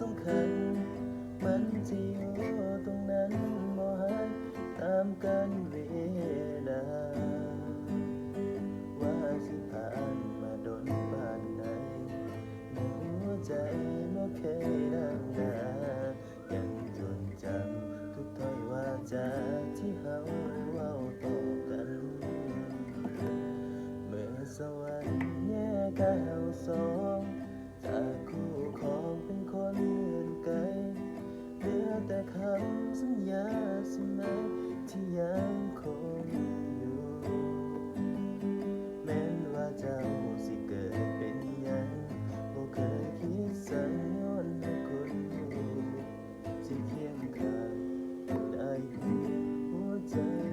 สำคัญ มันสิอยู่ตรงนั้นบ่หายตามกันเวลา ว่าสิผ่านมาโดนบ้านไหนในหัวใจบ่เคยดังดายังจดจำทุกถ้อยว่าจาที่เฮาเว้าต่อกัน เมื่อสวรรค์แยกกันเฮาสอง แต่คำสัญญาใช่ไหมที่ยัง